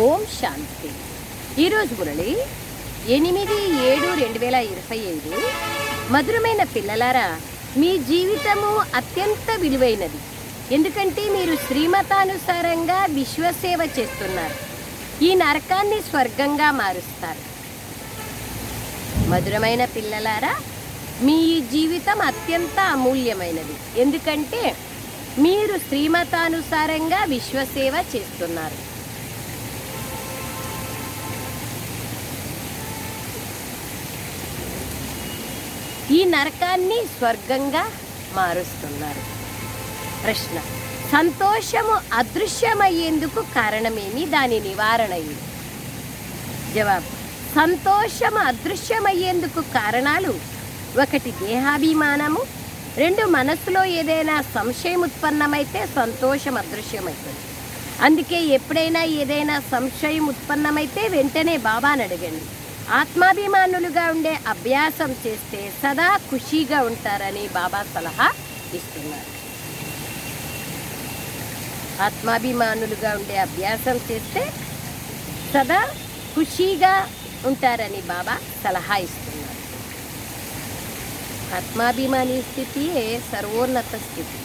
ఓం శాంతి. ఈరోజు మురళి ఎనిమిది ఏడు రెండు వేల ఇరవై ఐదు మధురమైన పిల్లలారా మీ జీవితము అత్యంత విలువైనది. ఎందుకంటే మీరు శ్రీమతానుసారంగా విశ్వసేవ చేస్తున్నారు. ఈ నరకాన్ని స్వర్గంగా మారుస్తారు. మధురమైన పిల్లలారా మీ జీవితం అత్యంత అమూల్యమైనది. ఎందుకంటే మీరు శ్రీమతానుసారంగా విశ్వసేవ చేస్తున్నారు. ఈ నరకాన్ని స్వర్గంగా మారుస్తున్నారు. ప్రశ్న సంతోషము అదృశ్యమయ్యేందుకు కారణమేమి? దాని నివారణ ఏమి జవాబు సంతోషము అదృశ్యమయ్యేందుకు కారణాలు ఒకటి దేహాభిమానము రెండు మనసులో ఏదైనా సంశయం ఉత్పన్నమైతే సంతోషం అదృశ్యమవుతుంది అందుకే ఎప్పుడైనా ఏదైనా సంశయం ఉత్పన్నమైతే వెంటనే బాబాని అడగండి. ఆత్మాభిమానులుగా ఉండే అభ్యాసం చేస్తే సదా ఖుషీగా ఉంటారని బాబా సలహా ఇస్తున్నారు. ఆత్మాభిమానులుగా ఉండే అభ్యాసం చేస్తే సదా ఖుషీగా ఉంటారని బాబా సలహా ఇస్తున్నారు. ఆత్మాభిమాని స్థితియే సర్వోన్నత స్థితి.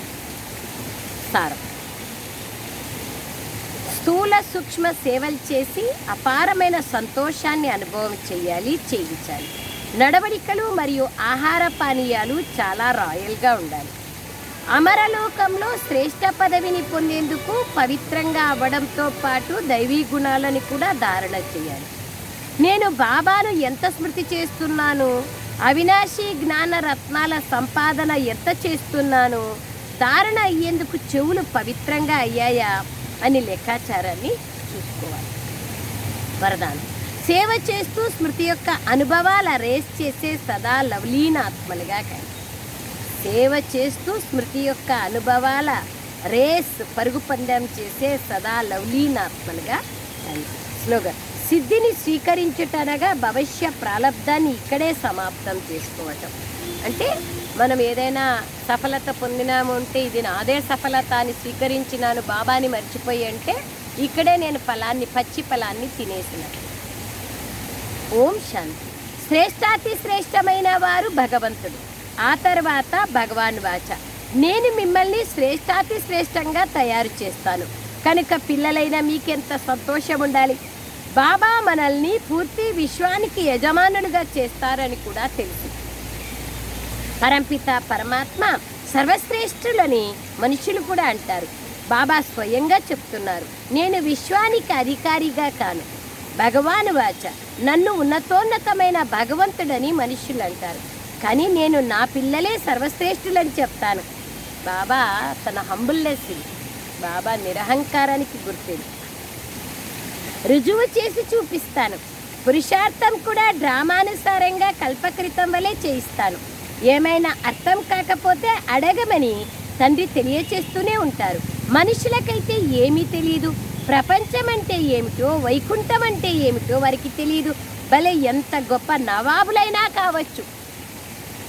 సారం. స్థూల సూక్ష్మ సేవలు చేసి అపారమైన సంతోషాన్ని అనుభవం చేయాలి చేయించాలి. నడవడికలు మరియు ఆహార పానీయాలు చాలా రాయల్గా ఉండాలి. అమరలోకంలో శ్రేష్ట పదవిని పొందేందుకు పవిత్రంగా అవ్వడంతో పాటు దైవీ గుణాలను కూడా ధారణ చేయాలి. నేను బాబాను ఎంత స్మృతి చేస్తున్నాను? అవినాశి జ్ఞాన రత్నాల సంపాదన ఎంత చేస్తున్నాను? ధారణ అయ్యేందుకు చెవులు పవిత్రంగా అయ్యాయా? అని లెక్కాచారాన్ని చూసుకోవాలి. వరదానం. సేవ చేస్తూ స్మృతి యొక్క అనుభవాల రేస్ చేసే సదా లవలీనాత్మలుగా కానీ సేవ చేస్తూ స్మృతి యొక్క అనుభవాల రేస్ పరుగు పందెం చేసే సదా లవలీనాత్మలుగా కానీ స్లోగన్ సిద్ధిని స్వీకరించుటనగా భవిష్య ప్రారంధాన్ని ఇక్కడే సమాప్తం చేసుకోవటం. అంటే మనం ఏదైనా సఫలత పొందినాము అంటే ఇది నాదే సఫలత అని స్వీకరించినాను బాబాని మర్చిపోయి అంటే ఇక్కడే నేను ఫలాన్ని పచ్చి ఫలాన్ని తినేసిన. ఓం శాంతి. శ్రేష్టాతి శ్రేష్టమైన వారు భగవంతుడు. ఆ తర్వాత భగవాన్ వాచ. నేను మిమ్మల్ని శ్రేష్టాతి శ్రేష్టంగా తయారు చేస్తాను. కనుక పిల్లలైన మీకెంత సంతోషం ఉండాలి? బాబా మనల్ని పూర్తి విశ్వానికి యజమానులుగా చేస్తారని కూడా తెలుసు. పరంపిత పరమాత్మ సర్వశ్రేష్ఠులని మనుషులు కూడా అంటారు. బాబా స్వయంగా చెప్తున్నారు నేను విశ్వానికి అధికారిగా కాను. భగవాను వాచ నన్ను ఉన్నతోన్నతమైన భగవంతుడని మనుషులు అంటారు. కానీ నేను నా పిల్లలే సర్వశ్రేష్ఠులని చెప్తాను. బాబా తన హంబుల్నెస్ బాబా నిరహంకారానికి గుర్తింది రుజువు చేసి చూపిస్తాను. పురుషార్థం కూడా డ్రామానుసారంగా కల్పకృతం వలె చేయిస్తాను. ఏమైనా అర్థం కాకపోతే అడగమని తండ్రి తెలియచేస్తూనే ఉంటారు. మనుషులకైతే ఏమీ తెలియదు ప్రపంచం అంటే ఏమిటో వైకుంఠం అంటే ఏమిటో వారికి తెలియదు భలే ఎంత గొప్ప నవాబులైనా కావచ్చు.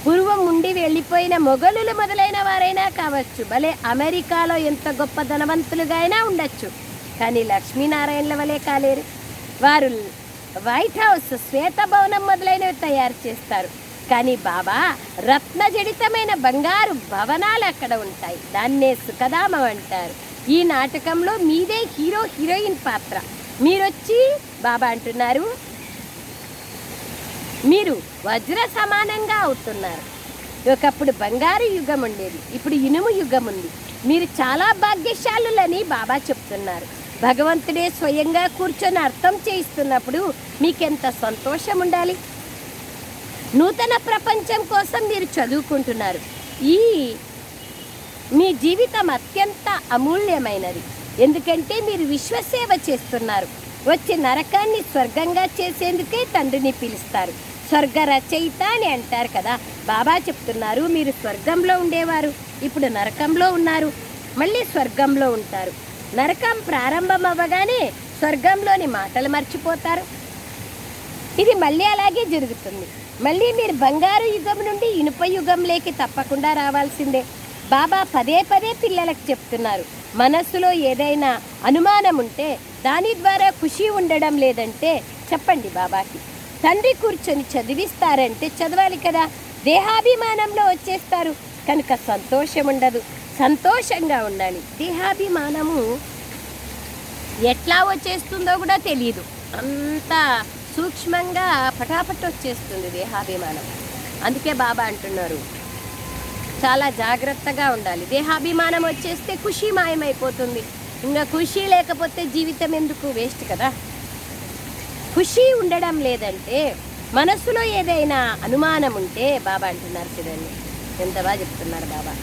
పూర్వం ఉండి వెళ్ళిపోయిన మొఘలులు మొదలైన వారైనా కావచ్చు. భలే అమెరికాలో ఎంత గొప్ప ధనవంతులుగా అయినా ఉండొచ్చు. కానీ లక్ష్మీనారాయణల వలె కాలేరు. వారు వైట్ హౌస్ శ్వేత భవనం మొదలైనవి తయారు చేస్తారు. కానీ బాబా రత్నజడితమైన బంగారు భవనాలు అక్కడ ఉంటాయి. దాన్నే సుఖధామం అంటారు. ఈ నాటకంలో మీదే హీరో హీరోయిన్ పాత్ర. మీరొచ్చి బాబా అంటున్నారు మీరు వజ్ర సమానంగా అవుతున్నారు. ఒకప్పుడు బంగారు యుగం ఉండేది ఇప్పుడు ఇనుము యుగం ఉంది. మీరు చాలా భాగ్యశాలులని బాబా చెప్తున్నారు. భగవంతుడే స్వయంగా కూర్చొని అర్థం చేయిస్తున్నప్పుడు మీకెంత సంతోషం ఉండాలి? నూతన ప్రపంచం కోసం మీరు చదువుకుంటున్నారు. ఈ మీ జీవితం అత్యంత అమూల్యమైనది. ఎందుకంటే మీరు విశ్వసేవ చేస్తున్నారు. వచ్చే నరకాన్ని స్వర్గంగా చేసేందుకే తండ్రిని పిలుస్తారు. స్వర్గ రచయిత అని అంటారు కదా. బాబా చెప్తున్నారు మీరు స్వర్గంలో ఉండేవారు. ఇప్పుడు నరకంలో ఉన్నారు. మళ్ళీ స్వర్గంలో ఉంటారు. నరకం ప్రారంభం అవ్వగానే స్వర్గంలోని మాటలు మర్చిపోతారు. ఇది మళ్ళీ అలాగే జరుగుతుంది. మళ్ళీ మీరు బంగారు యుగం నుండి ఇనుప యుగంలోకి తప్పకుండా రావాల్సిందే. బాబా పదే పదే పిల్లలకు చెప్తున్నారు మనస్సులో ఏదైనా అనుమానం ఉంటే దాని ద్వారా ఖుషి ఉండడం లేదంటే చెప్పండి బాబాకి. తండ్రి కూర్చొని చదివిస్తారంటే చదవాలి కదా దేహాభిమానంలో వచ్చేస్తారు. కనుక సంతోషం ఉండదు సంతోషంగా ఉండాలి. దేహాభిమానము ఎట్లా వచ్చేస్తుందో కూడా తెలియదు అంతా సూక్ష్మంగా పటాపట్ వచ్చేస్తుంది దేహాభిమానం. అందుకే బాబా అంటున్నారు చాలా జాగ్రత్తగా ఉండాలి. దేహాభిమానం వచ్చేస్తే ఖుషి మాయమైపోతుంది. ఇంకా ఖుషి లేకపోతే జీవితం ఎందుకు వేస్ట్ కదా? ఖుషి ఉండడం లేదంటే మనసులో ఏదైనా అనుమానం ఉంటే బాబా అంటున్నారు చూడండి. ఎంత బాగా చెప్తున్నారు బాబా.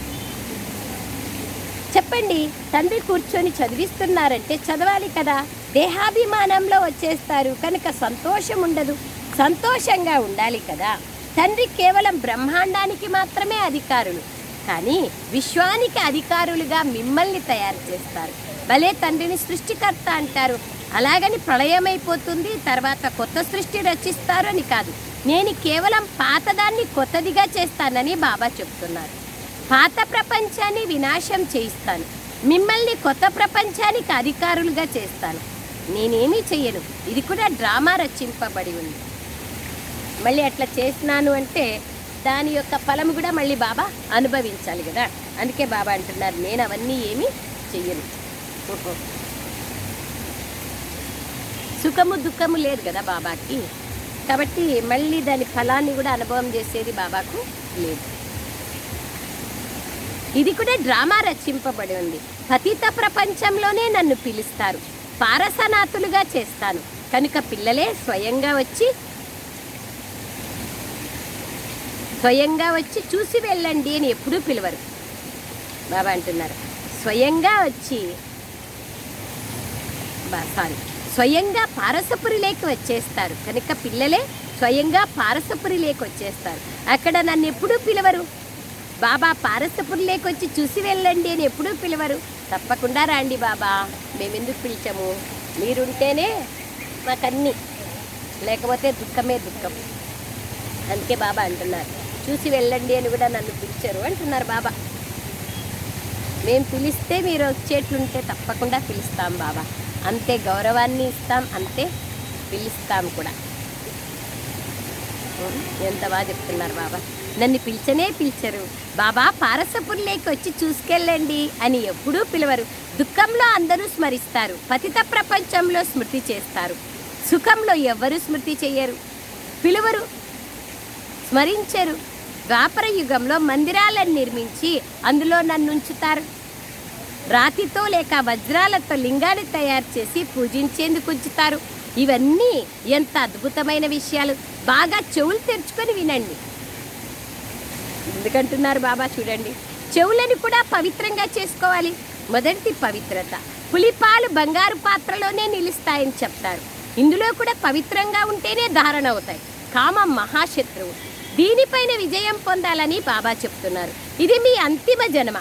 చెప్పండి తండ్రి కూర్చొని చదివిస్తున్నారంటే చదవాలి కదా? దేహాభిమానంలో వచ్చేస్తారు. కనుక సంతోషం ఉండదు. సంతోషంగా ఉండాలి కదా. తండ్రి కేవలం బ్రహ్మాండానికి మాత్రమే అధికారులు. కానీ విశ్వానికి అధికారులుగా మిమ్మల్ని తయారు చేస్తారు. భలే తండ్రిని సృష్టికర్త అంటారు. అలాగని ప్రళయమైపోతుంది. తర్వాత కొత్త సృష్టి రచిస్తారు అని కాదు. నేను కేవలం పాతదాన్ని కొత్తదిగా చేస్తానని బాబా చెప్తున్నారు. పాత ప్రపంచాన్ని వినాశం చేయిస్తాను. మిమ్మల్ని కొత్త ప్రపంచానికి అధికారులుగా చేస్తాను. నేనేమీ చెయ్యను. ఇది కూడా డ్రామా రచింపబడి ఉంది. మళ్ళీ అట్లా చేసినాను అంటే దాని యొక్క ఫలం కూడా మళ్ళీ బాబా అనుభవించాలి కదా. అందుకే బాబా అంటున్నారు నేను అవన్నీ ఏమీ చెయ్యను. సుఖము దుఃఖము లేదు కదా బాబాకి. కాబట్టి మళ్ళీ దాని ఫలాన్ని కూడా అనుభవం చేసేది బాబాకు లేదు. ఇది కూడా డ్రామా రచింపబడి ఉంది. పతిత ప్రపంచంలోనే నన్ను పిలుస్తారు. పారసనాథులుగా చేస్తాను. కనుక పిల్లలే స్వయంగా వచ్చి స్వయంగా వచ్చి చూసి వెళ్ళండి అని ఎప్పుడూ పిలవరు. బాబా అంటున్నారు. స్వయంగా వచ్చి బా- సారీ. స్వయంగా పారసపురిలోకి వచ్చేస్తారు. కనుక పిల్లలే స్వయంగా పారసపురిలోకి వచ్చేస్తారు. అక్కడ నన్ను ఎప్పుడూ పిలవరు. బాబా పారసపురిలోకి చూసి వెళ్ళండి అని ఎప్పుడూ పిలవరు. తప్పకుండా రండి బాబా. మేమెందుకు పిలిచాము? మీరుంటేనే మాకన్నీ. లేకపోతే దుఃఖమే దుఃఖం. అందుకే బాబా అంటున్నారు. చూసి వెళ్ళండి అని కూడా నన్ను పిలిచారు అంటున్నారు బాబా. మేము పిలిస్తే మీరు వచ్చేట్లుంటే తప్పకుండా పిలుస్తాం బాబా. అంతే గౌరవాన్ని ఇస్తాం అంతే పిలుస్తాం కూడా. ఎంత బాగా చెప్తున్నారు బాబా. నన్ను పిలిచనే పిలిచరు. బాబా పారసపుల్లేకి వచ్చి చూసుకెళ్ళండి అని ఎప్పుడూ పిలవరు. దుఃఖంలో అందరూ స్మరిస్తారు. పతిత ప్రపంచంలో స్మృతి చేస్తారు. సుఖంలో ఎవ్వరూ స్మృతి చేయరు పిలువరు స్మరించరు. ద్వాపర యుగంలో మందిరాలను నిర్మించి అందులో నన్ను ఉంచుతారు రాతితో లేక వజ్రాలతో లింగాన్ని తయారు చేసి పూజించేందుకు ఉంచుతారు. ఇవన్నీ ఎంత అద్భుతమైన విషయాలు. బాగా చెవులు తెరుచుకొని వినండి. ఎందుకంటున్నారు బాబా చూడండి. చెవులను కూడా పవిత్రంగా చేసుకోవాలి. మొదటి పవిత్రత. పులిపాలు బంగారు పాత్రలోనే నిలుస్తాయని చెప్తారు. ఇందులో కూడా పవిత్రంగా ఉంటేనే ధారణ అవుతాయి. కామ మహాశత్రువు. దీనిపైన విజయం పొందాలని బాబా చెప్తున్నారు. ఇది మీ అంతిమ జన్మ.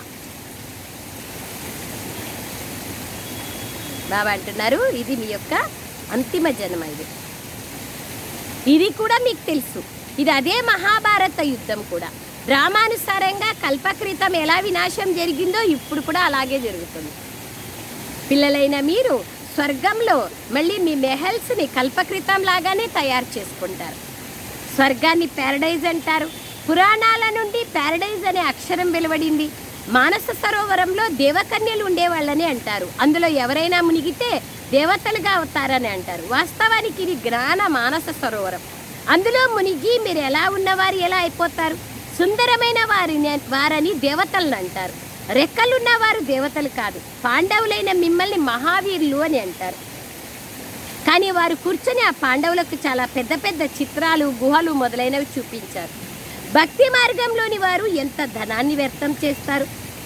బాబా అంటున్నారు ఇది మీ యొక్క అంతిమ జన్మ ఇది. ఇది కూడా మీకు తెలుసు. ఇది అదే మహాభారత యుద్ధం కూడా. రామానుసారంగా కల్పకృతం ఎలా వినాశం జరిగిందో ఇప్పుడు కూడా అలాగే జరుగుతుంది. పిల్లలైన మీరు స్వర్గంలో మళ్ళీ మీ మెహల్స్ని కల్పకృతం లాగానే తయారు చేసుకుంటారు. స్వర్గాన్ని ప్యారడైజ్ అంటారు. పురాణాల నుండి ప్యారడైజ్ అనే అక్షరం వెలువడింది. మానస సరోవరంలో దేవకన్యలు ఉండేవాళ్ళని అంటారు. అందులో ఎవరైనా మునిగితే దేవతలుగా అవుతారని అంటారు. వాస్తవానికి ఇది జ్ఞాన మానస సరోవరం. అందులో మునిగి మీరు ఎలా ఉన్నవారు ఎలా అయిపోతారు? సుందరమైన వారిని వారని దేవతలను అంటారు. రెక్కలున్న వారు దేవతలు కాదు. పాండవులైన మిమ్మల్ని మహావీరులు అని అంటారు. కానీ వారు కూర్చొని ఆ పాండవులకు చాలా పెద్ద పెద్ద చిత్రాలు గుహలు మొదలైనవి చూపించారు. భక్తి మార్గంలోని వారు ఎంత ధనాన్ని వ్యర్థం చేస్తారు?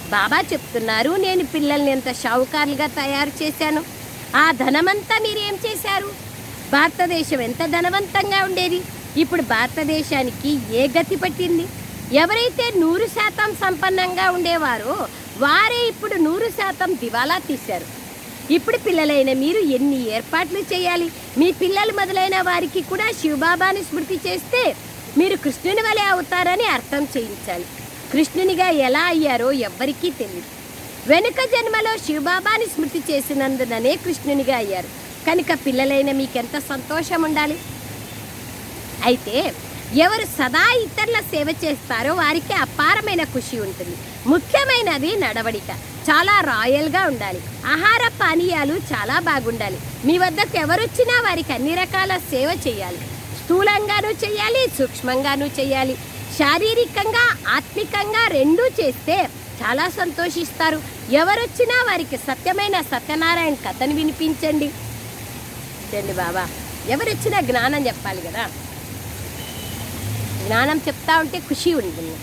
బాబా చెప్తున్నారు నేను పిల్లల్ని ఎంత షావుకారులుగా తయారు చేశాను? ఆ ధనమంతా మీరేం చేశారు? భారతదేశం ఎంత ధనవంతంగా ఉండేది? ఇప్పుడు భారతదేశానికి ఏ గతి పట్టింది? ఎవరైతే నూరు శాతం సంపన్నంగా ఉండేవారో వారే ఇప్పుడు నూరు శాతం దివాలా తీశారు. ఇప్పుడు పిల్లలైన మీరు ఎన్ని ఏర్పాట్లు చేయాలి? మీ పిల్లలు మొదలైన వారికి కూడా శివబాబాని స్మృతి చేస్తే మీరు కృష్ణుని వలె అవుతారని అర్థం చేయించాలి. కృష్ణునిగా ఎలా అయ్యారో ఎవ్వరికీ తెలియదు వెనుక జన్మలో శివబాబాని స్మృతి చేసినందుననే కృష్ణునిగా అయ్యారు. కనుక పిల్లలైన మీకెంత సంతోషం ఉండాలి? అయితే ఎవరు సదా ఇతరుల సేవ చేస్తారో వారికి అపారమైన ఖుషి ఉంటుంది. ముఖ్యమైనది నడవడిక. చాలా రాయల్గా ఉండాలి. ఆహార పానీయాలు చాలా బాగుండాలి. మీ వద్దకు ఎవరొచ్చినా వారికి అన్ని రకాల సేవ చేయాలి. స్థూలంగానూ చేయాలి సూక్ష్మంగానూ చేయాలి. శారీరకంగా ఆత్మికంగా రెండూ చేస్తే చాలా సంతోషిస్తారు. ఎవరొచ్చినా వారికి సత్యమైన సత్యనారాయణ కథను వినిపించండి. చండి బాబా. ఎవరొచ్చినా జ్ఞానం చెప్పాలి కదా. జ్ఞానం చెప్తా ఉంటే ఖుషి ఉంటుంది.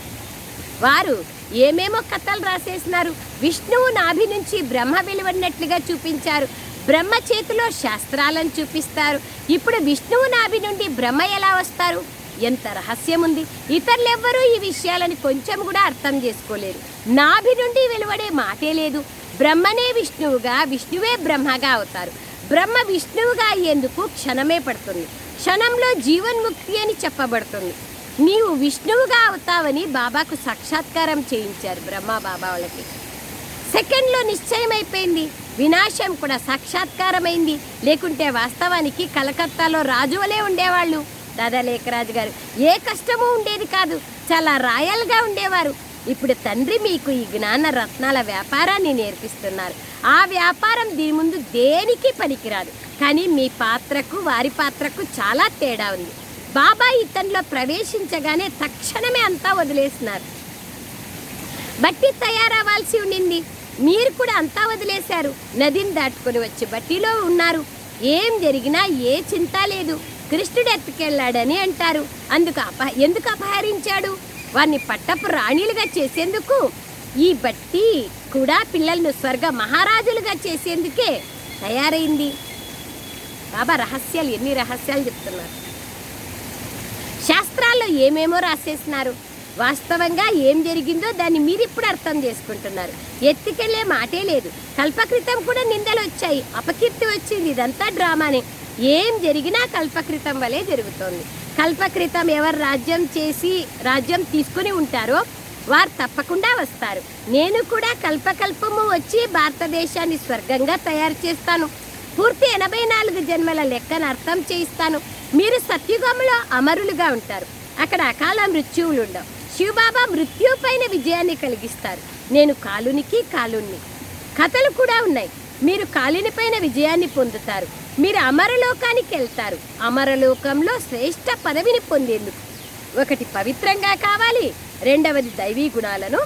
వారు ఏమేమో కథలు రాసేసినారు. విష్ణువు నాభి నుంచి బ్రహ్మ వెలువడినట్లుగా చూపించారు. బ్రహ్మ చేతిలో శాస్త్రాలను చూపిస్తారు. ఇప్పుడు విష్ణువు నాభి నుండి బ్రహ్మ ఎలా వస్తారు? ఎంత రహస్యం ఉంది ఇతరులెవ్వరూ ఈ విషయాలని కొంచెం కూడా అర్థం చేసుకోలేరు. నాభి నుండి వెలువడే మాటే లేదు. బ్రహ్మనే విష్ణువుగా విష్ణువే బ్రహ్మగా అవుతారు. బ్రహ్మ విష్ణువుగా అయ్యేందుకు క్షణమే పడుతుంది. క్షణంలో జీవన్ముక్తి అని చెప్పబడుతుంది. నీవు విష్ణువుగా అవుతావని బాబాకు సాక్షాత్కారం చేయించారు బ్రహ్మ బాబా వాళ్ళకి. సెకండ్లో నిశ్చయమైపోయింది. వినాశం కూడా సాక్షాత్కారమైంది. లేకుంటే వాస్తవానికి కలకత్తాలో రాజువలే ఉండేవాళ్ళు. దాదా లేఖరాజు గారు ఏ కష్టము ఉండేది కాదు. చాలా రాయల్గా ఉండేవారు. ఇప్పుడు తండ్రి మీకు ఈ జ్ఞాన రత్నాల వ్యాపారాన్ని నేర్పిస్తున్నారు. ఆ వ్యాపారం దీని ముందు దేనికి పనికిరాదు. కానీ మీ పాత్రకు వారి పాత్రకు చాలా తేడా ఉంది. బాబా ఇతనిలో ప్రవేశించగానే తక్షణమే అంతా వదిలేసినారు బట్టి తయారవ్వాల్సి ఉండింది. మీరు కూడా అంతా వదిలేశారు. నదిని దాటుకొని వచ్చి బట్టిలో ఉన్నారు. ఏం జరిగినా ఏ చింత లేదు. కృష్ణుడు ఎత్తుకెళ్ళాడని అంటారు. అందుకు అప ఎందుకు అపహరించాడు? వారిని పట్టపు రాణిలుగా చేసేందుకు ఈ బట్టి కూడా పిల్లలను స్వర్గ మహారాజులుగా చేసేందుకే తయారైంది. బాబా రహస్యాలు ఎన్ని రహస్యాలు చెప్తున్నారు. శాస్త్రాల్లో ఏమేమో రాసేసినారు. వాస్తవంగా ఏం జరిగిందో దాన్ని మీరు ఇప్పుడు అర్థం చేసుకుంటున్నారు. ఎత్తుకెళ్ళే మాటే లేదు. కల్పకృతం కూడా నిందలు వచ్చాయి. అపకీర్తి వచ్చింది. ఇదంతా డ్రామానే. ఏం జరిగినా కల్పకృతం వలె జరుగుతోంది. కల్పకృతం ఎవరు రాజ్యం చేసి రాజ్యం తీసుకుని ఉంటారో వారు తప్పకుండా వస్తారు. నేను కూడా కల్పకల్పము వచ్చి భారతదేశాన్ని స్వర్గంగా తయారు చేస్తాను. పూర్తి ఎనభై నాలుగు జన్మల లెక్కను అర్థం చేయిస్తాను. మీరు సత్యుగంలో అమరులుగా ఉంటారు. అక్కడ అకాల మృత్యువులు ఉండవు. శివబాబా మృత్యుపైన విజయాన్ని కలిగిస్తారు. నేను కాలునికి కాలుణ్ణి. కథలు కూడా ఉన్నాయి. మీరు కాలిని పైన విజయాన్ని పొందుతారు. మీరు అమరలోకానికి వెళ్తారు. అమరలోకంలో శ్రేష్ఠ పదవిని పొందేందుకు. ఒకటి పవిత్రంగా కావాలి. రెండవది దైవీ గుణాలను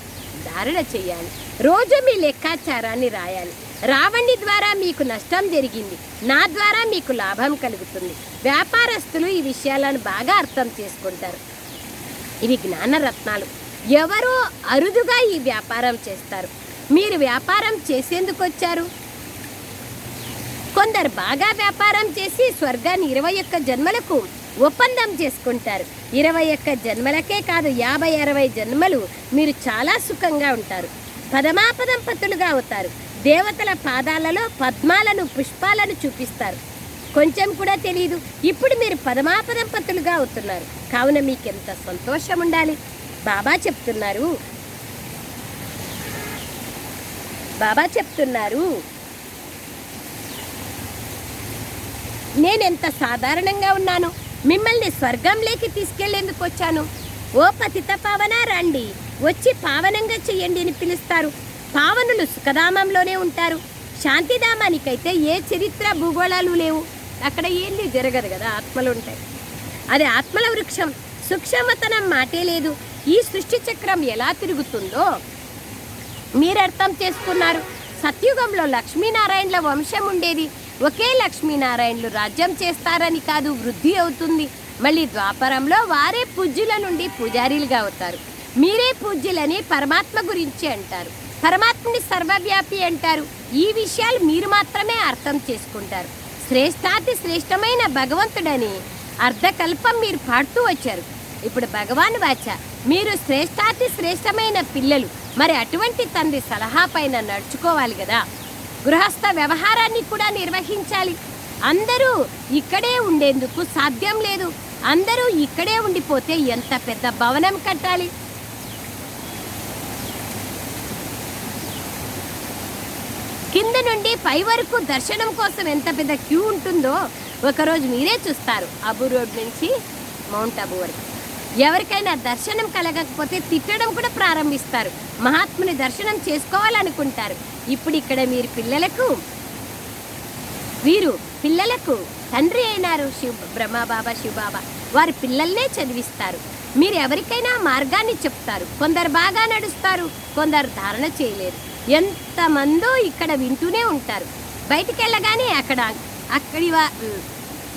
ధారణ చేయాలి. రోజు మీ లెక్కాచారాన్ని రాయాలి. రావణి ద్వారా మీకు నష్టం జరిగింది. నా ద్వారా మీకు లాభం కలుగుతుంది. వ్యాపారస్తులు ఈ విషయాలను బాగా అర్థం చేసుకుంటారు. ఇవి జ్ఞానరత్నాలు. ఎవరో అరుదుగా ఈ వ్యాపారం చేస్తారు. మీరు వ్యాపారం చేసేందుకు వచ్చారు? కొందరు బాగా వ్యాపారం చేసి స్వర్గాన్ని ఇరవై ఒక్క జన్మలకు ఒప్పందం చేసుకుంటారు. ఇరవై ఒక్క జన్మలకే కాదు యాభై అరవై జన్మలు మీరు చాలా సుఖంగా ఉంటారు. పదమాపదంపతులుగా అవుతారు. దేవతల పాదాలలో పద్మాలను పుష్పాలను చూపిస్తారు. కొంచెం కూడా తెలియదు ఇప్పుడు మీరు పదమాపదంపతులుగా అవుతున్నారు. కావున మీకెంత సంతోషం ఉండాలి బాబా చెప్తున్నారు. బాబా చెప్తున్నారు. నేనెంత సాధారణంగా ఉన్నాను? మిమ్మల్ని స్వర్గంలోకి తీసుకెళ్ళేందుకు వచ్చాను ఓ పతిత పావన రండి. వచ్చి పావనంగా చెయ్యండి అని పిలుస్తారు. పావనులు సుఖధామంలోనే ఉంటారు. శాంతిధామానికైతే ఏ చరిత్ర భూగోళాలు లేవు. అక్కడ ఏంది జరగదు కదా ఆత్మలు ఉంటాయి. అది ఆత్మల వృక్షం. సూక్ష్మతనం మాటే లేదు. ఈ సృష్టి చక్రం ఎలా తిరుగుతుందో మీరు అర్థం చేసుకున్నారు. సత్యుగంలో లక్ష్మీనారాయణల వంశం ఉండేది. ఒకే లక్ష్మీనారాయణలు రాజ్యం చేస్తారని కాదు వృద్ధి అవుతుంది. మళ్ళీ ద్వాపరంలో వారే పూజ్యుల నుండి పూజారీలుగా అవుతారు. మీరే పూజ్యులని పరమాత్మ గురించి అంటారు. పరమాత్మని సర్వవ్యాపి అంటారు. ఈ విషయాలు మీరు మాత్రమే అర్థం చేసుకుంటారు. శ్రేష్టాతి శ్రేష్టమైన భగవంతుడని అర్ధకల్పం మీరు పాడుతూ వచ్చారు. ఇప్పుడు భగవాన్ వాచ మీరు శ్రేష్టాతి శ్రేష్టమైన పిల్లలు మరి అటువంటి తండ్రి సలహా పైన నడుచుకోవాలి కదా. గృహస్థ వ్యవహారాన్ని కూడా నిర్వహించాలి. అందరూ ఇక్కడే ఉండేందుకు సాధ్యం లేదు. అందరూ ఇక్కడే ఉండిపోతే ఎంత పెద్ద భవనం కట్టాలి? కింద నుండి పై వరకు దర్శనం కోసం ఎంత పెద్ద క్యూ ఉంటుందో ఒకరోజు మీరే చూస్తారు. అబు రోడ్ నుంచి మౌంట్ అబు వరకు. ఎవరికైనా దర్శనం కలగకపోతే తిట్టడం కూడా ప్రారంభిస్తారు. మహాత్ముని దర్శనం చేసుకోవాలనుకుంటారు. ఇప్పుడు ఇక్కడ మీరు పిల్లలకు వీరు పిల్లలకు తండ్రి అయినారు శివ బ్రహ్మబాబా శివబాబా వారి పిల్లల్నే చదివిస్తారు. మీరు ఎవరికైనా మార్గాన్ని చెప్తారు. కొందరు బాగా నడుస్తారు కొందరు ధారణ చేయలేరు. ఎంతమందో ఇక్కడ వింటూనే ఉంటారు. బయటికి వెళ్ళగానే అక్కడ అక్కడి వా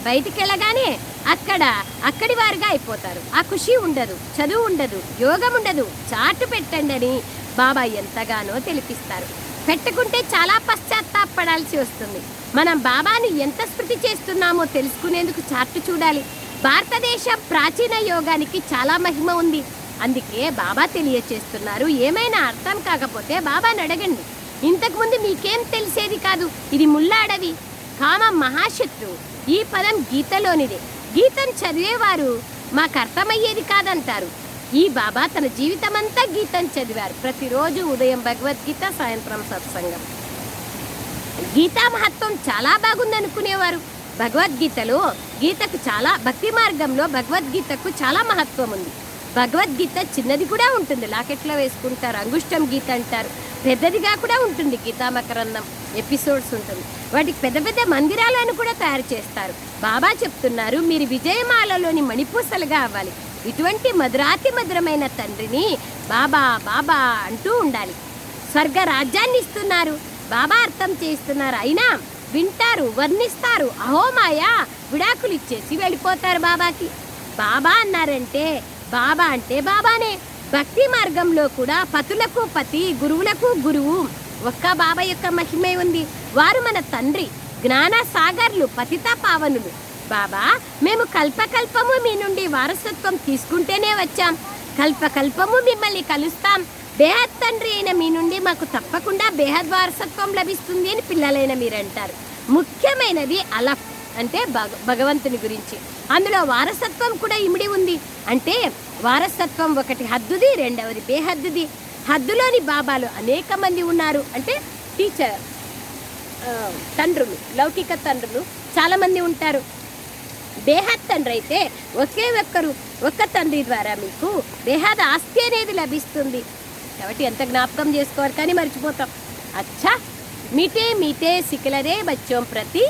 బయటికి వెళ్ళగానే అక్కడ అక్కడి వారుగా అయిపోతారు. ఆ ఖుషి ఉండదు చదువు ఉండదు యోగం ఉండదు. చాటు పెట్టండి అని బాబా ఎంతగానో తెలిపిస్తారు. పెట్టుకుంటే చాలా పశ్చాత్తాపడాల్సి వస్తుంది. మనం బాబాని ఎంత స్మృతి చేస్తున్నామో తెలుసుకునేందుకు చాటు చూడాలి. భారతదేశ ప్రాచీన యోగానికి చాలా మహిమ ఉంది. అందుకే బాబా తెలియచేస్తున్నారు. ఏమైనా అర్థం కాకపోతే బాబాని అడగండి. ఇంతకుముందు మీకేం తెలిసేది కాదు? ఇది ముల్లాడవి అడవి. కామం మహాశత్రువు ఈ పదం గీతలోనిదే. గీతం చదివేవారు మాకు అర్థమయ్యేది కాదంటారు. ఈ బాబా తన జీవితమంతా గీతం చదివారు. ప్రతిరోజు ఉదయం భగవద్గీత సాయంత్రం సత్సంగం. గీతా మహత్వం చాలా బాగుందనుకునేవారు. భగవద్గీతలో గీతకు చాలా భక్తి మార్గంలో భగవద్గీతకు చాలా మహత్వం ఉంది భగవద్గీత చిన్నది కూడా ఉంటుంది. లాకెట్లో వేసుకుంటారు అంగుష్టం గీత అంటారు. పెద్దదిగా కూడా ఉంటుంది గీతామకరందం ఎపిసోడ్స్ ఉంటుంది. వాటికి పెద్ద పెద్ద మందిరాలను కూడా తయారు చేస్తారు. బాబా చెప్తున్నారు మీరు విజయమాలలోని మణిపూసలుగా అవ్వాలి. ఇటువంటి మధురాతి మధురమైన తండ్రిని బాబా బాబా అంటూ ఉండాలి. స్వర్గ రాజ్యాన్ని ఇస్తున్నారు. బాబా అర్థం చేస్తున్నారు అయినా వింటారు వర్ణిస్తారు. అహోమాయ విడాకులు ఇచ్చేసి వెళ్ళిపోతారు బాబాకి. బాబా అన్నారంటే బాబా అంటే బాబానే. భక్తి మార్గంలో కూడా పతులకు పతి గురువులకు గురువు. ఒక్క బాబా యొక్క మహిమే ఉంది. వారు మన తండ్రి. జ్ఞాన సాగర్లు పతిత పావనులు. బాబా మేము కల్పకల్పము మీ నుండి వారసత్వం తీసుకుంటేనే వచ్చాం. కల్పకల్పము మిమ్మల్ని కలుస్తాం. బేహద్ తండ్రి అయిన మీ నుండి మాకు తప్పకుండా బేహద్ వారసత్వం లభిస్తుంది అని పిల్లలైన మీరు అంటారు ముఖ్యమైనది అలఫ్ అంటే భగ భగవంతుని గురించి. అందులో వారసత్వం కూడా ఇమిడి ఉంది. అంటే వారసత్వం ఒకటి హద్దుది రెండవది బేహద్దుది. హద్దులోని బాబాలు అనేక మంది ఉన్నారు. అంటే టీచర్ తండ్రులు లౌకిక తండ్రులు చాలామంది ఉంటారు. బేహద్ తండ్రి అయితే ఒకే ఒక్కరు ఒక్క తండ్రి ద్వారా మీకు బేహద్ ఆస్తి అనేది లభిస్తుంది. కాబట్టి ఎంత జ్ఞాపకం చేసుకోవాలి కానీ మర్చిపోతాం. అచ్చా! మీటే మీటే సికిలరే బచ్చం ప్రతి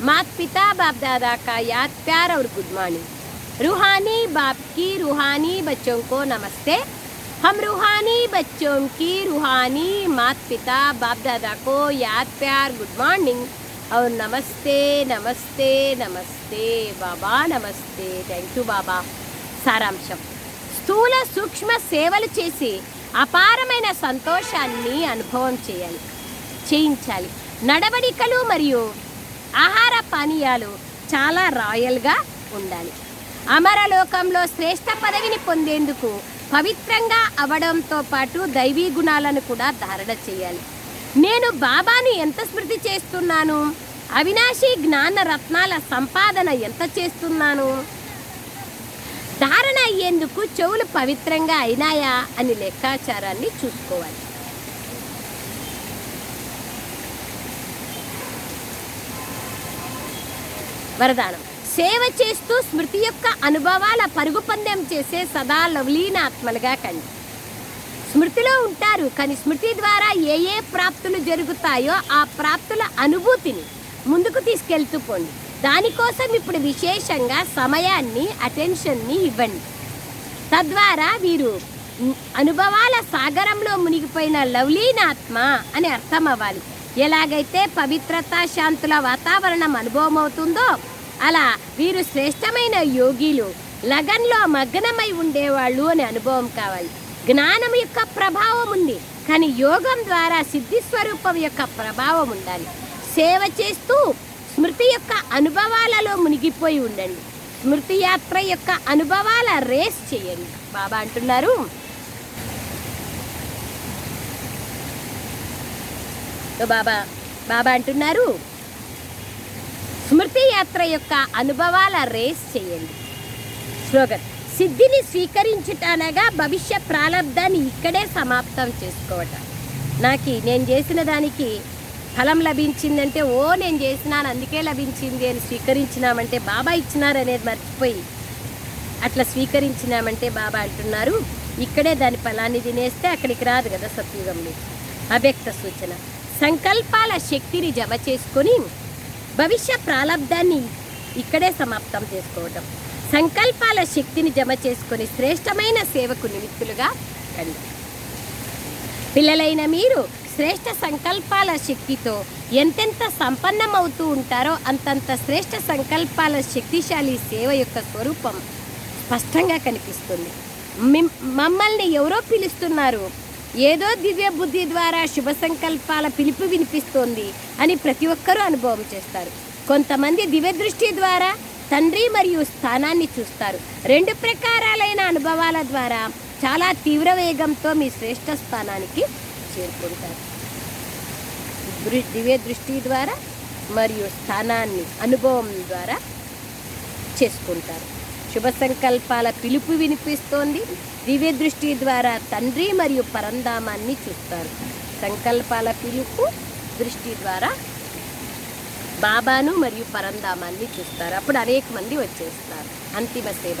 మాత్ పితా బాప్ దాదా యాత్ ప్యార్ అవర్ గుడ్ మార్నింగ్. रूहानी बाप की रूहानी बच्चों को नमस्ते हम रूहानी बच्चों की रूहानी मात पिता बाप दादा को याद प्यार गुड मॉर्निंग और नमस्ते नमस्ते नमस्ते బాబా నమస్తే థ్యాంక్ యూ బాబా సారాంశం స్థూల సూక్ష్మ సేవలు చేసి అపారమైన సంతోషాన్ని అనుభవం చేయాలి చేయించాలి నడవడికలు మరియు ఆహార పానీయాలు చాలా రాయల్గా ఉండాలి అమరలోకంలో శ్రేష్ఠ పదవిని పొందేందుకు పవిత్రంగా అవడంతో పాటు దైవీ గుణాలను కూడా ధారణ చేయాలి. నేను బాబాని ఎంత స్మృతి చేస్తున్నాను? అవినాశి జ్ఞాన రత్నాల సంపాదన ఎంత చేస్తున్నాను? ధారణ అయ్యేందుకు చెవులు పవిత్రంగా అయినాయా అని లెక్కాచారాన్ని చూసుకోవాలి. వరదానం. సేవ చేస్తూ స్మృతి యొక్క అనుభవాల పరుగు పందెం చేసే సదా లవలీనాత్మలుగా కండి. స్మృతిలో ఉంటారు కానీ స్మృతి ద్వారా ఏ ఏ ప్రాప్తులు జరుగుతాయో ఆ ప్రాప్తుల అనుభూతిని ముందుకు తీసుకెళ్తూ పోండి. దానికోసం ఇప్పుడు విశేషంగా సమయాన్ని అటెన్షన్ని ఇవ్వండి. తద్వారా వీరు అనుభవాల సాగరంలో మునిగిపోయిన లవ్లీనాత్మ అని అర్థం అవ్వాలి. ఎలాగైతే పవిత్రత శాంతుల వాతావరణం అనుభవం అవుతుందో అలా వీరు శ్రేష్టమైన యోగిలు లగన్లో మగ్నమై ఉండేవాళ్ళు అని అనుభవం కావాలి. జ్ఞానం యొక్క ప్రభావం ఉంది కానీ యోగం ద్వారా సిద్ధి స్వరూపం యొక్క ప్రభావం ఉండాలి. సేవ చేస్తూ స్మృతి యొక్క అనుభవాలలో మునిగిపోయి ఉండండి. స్మృతి యాత్ర యొక్క అనుభవాల రేస్ చేయండి. బాబా అంటున్నారు. ఓ బాబా బాబా అంటున్నారు. స్మృతి యాత్ర యొక్క అనుభవాల రేస్ చేయండి. స్లోగన్. సిద్ధిని స్వీకరించుట అనగా భవిష్య ప్రారంధాన్ని ఇక్కడే సమాప్తం చేసుకోవటం. నాకు నేను చేసిన దానికి ఫలం లభించిందంటే ఓ నేను చేసినాను అందుకే లభించింది అని స్వీకరించినామంటే బాబా ఇచ్చినారనేది మర్చిపోయి అట్లా స్వీకరించినామంటే బాబా అంటున్నారు. ఇక్కడే దాని ఫలాన్ని తినేస్తే అక్కడికి రాదు కదా సత్యుగంలో అవ్యక్త సూచన. సంకల్పాల శక్తిని జమ చేసుకొని భవిష్య ప్రారంధాన్ని ఇక్కడే సమాప్తం చేసుకోవటం. సంకల్పాల శక్తిని జమ చేసుకొని శ్రేష్టమైన సేవకు నిమిత్తులుగా కండి. పిల్లలైన మీరు శ్రేష్ట సంకల్పాల శక్తితో ఎంతెంత సంపన్నమవుతూ ఉంటారో అంతంత శ్రేష్ట సంకల్పాల శక్తిశాలి సేవ యొక్క స్వరూపం స్పష్టంగా కనిపిస్తుంది. మిమ్- మమ్మల్ని ఎవరో పిలుస్తున్నారు? ఏదో దివ్య బుద్ధి ద్వారా శుభ సంకల్పాల పిలుపు వినిపిస్తోంది అని ప్రతి ఒక్కరూ అనుభవం చేస్తారు. కొంతమంది దివ్య దృష్టి ద్వారా తండ్రి మరియు స్థానాన్ని చూస్తారు. రెండు ప్రకారాలైన అనుభవాల ద్వారా చాలా తీవ్ర వేగంతో మీ శ్రేష్ట స్థానానికి చేరుకుంటారు. దివ్య దృష్టి ద్వారా మరియు స్థానాన్ని అనుభవం ద్వారా చేసుకుంటారు. శుభ సంకల్పాల పిలుపు వినిపిస్తోంది. దివ్య దృష్టి ద్వారా తండ్రి మరియు పరంధామాన్ని చూస్తారు. సంకల్పాల పిలుపు దృష్టి ద్వారా బాబాను మరియు పరంధామాన్ని చూస్తారు. అప్పుడు అనేక మంది వచ్చేస్తారు. అంతిమ సేవ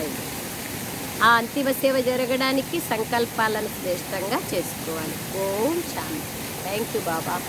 ఆ అంతిమ సేవ జరగడానికి సంకల్పాలను శ్రేష్టంగా చేసుకోవాలి. ఓం శాంతి. Thank you Baba.